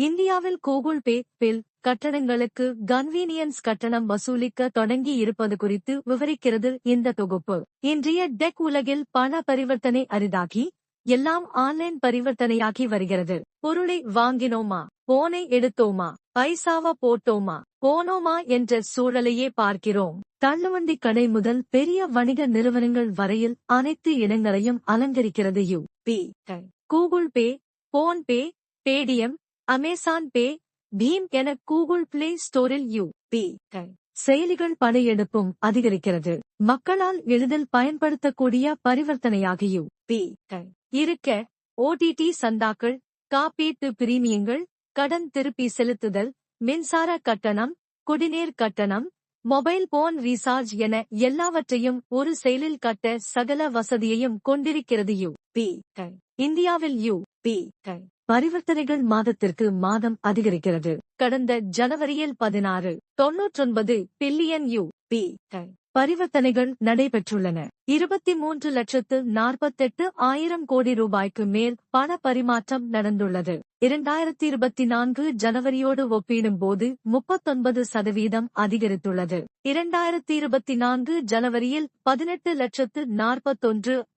இந்தியாவில் Google Pay bill கட்டணங்களுக்கு convenience கட்டணம் வசூலிக்க தொடங்கி இருப்பது குறித்து விவரிக்கிறது இந்த தொகுப்பு. இன்றைய டெக் உலகில் பண பரிவர்த்தனை அரிதாகி எல்லாம் ஆன்லைன் பரிவர்த்தனையாகி வருகிறது. பொருளை வாங்கினோமா? போனை எடுத்தோமா? பைசாவா போட்டோமா? போனோமா என்ற சூழலையே பார்க்கிறோம். தள்ளுவண்டி கடை முதல் பெரிய வணிக நிறுவனங்கள் வரையில் அனைத்து இடங்களையும் அலங்கரிக்கிறது U P Google Pay PhonePe Paytm Amazon Pay BHIM என கூகுள் பிளே ஸ்டோரில் யூ பி செயலிகள் படையெடுப்பும் அதிகரிக்கிறது. மக்களால் எளிதில் பயன்படுத்தக்கூடிய பரிவர்த்தனையாக யூ பி இருக்க ஓடிடி சந்தாக்கள் காப்பீட்டு பிரீமியங்கள் கடன் திருப்பி செலுத்துதல் மின்சார கட்டணம் குடிநீர் கட்டணம் மொபைல் போன் ரீசார்ஜ் என எல்லாவற்றையும் ஒரு செயலில் கட்ட சகல வசதியையும் கொண்டிருக்கிறது யூ பி இந்தியாவில் யூ. பி. பரிவர்த்தனைகள் மாதத்திற்கு மாதம் அதிகரிக்கிறது. கடந்த ஜனவரியில் பதினாறு தொன்னூற்றொன்பது பில்லியன் யூ. பி. பரிவர்த்தனைகள் நடைபெற்றுள்ளன. இருபத்தி மூன்று லட்சத்து நாற்பத்தெட்டு ஆயிரம் கோடி ரூபாய்க்கு மேல் பண பரிமாற்றம் நடந்துள்ளது. இரண்டாயிரத்தி இருபத்தி நான்கு ஜனவரியோடு ஒப்பிடும்போது முப்பத்தொன்பது சதவீதம் அதிகரித்துள்ளது. இரண்டாயிரத்தி இருபத்தி நான்கு ஜனவரியில் பதினெட்டு லட்சத்து நாற்பத்தொன்று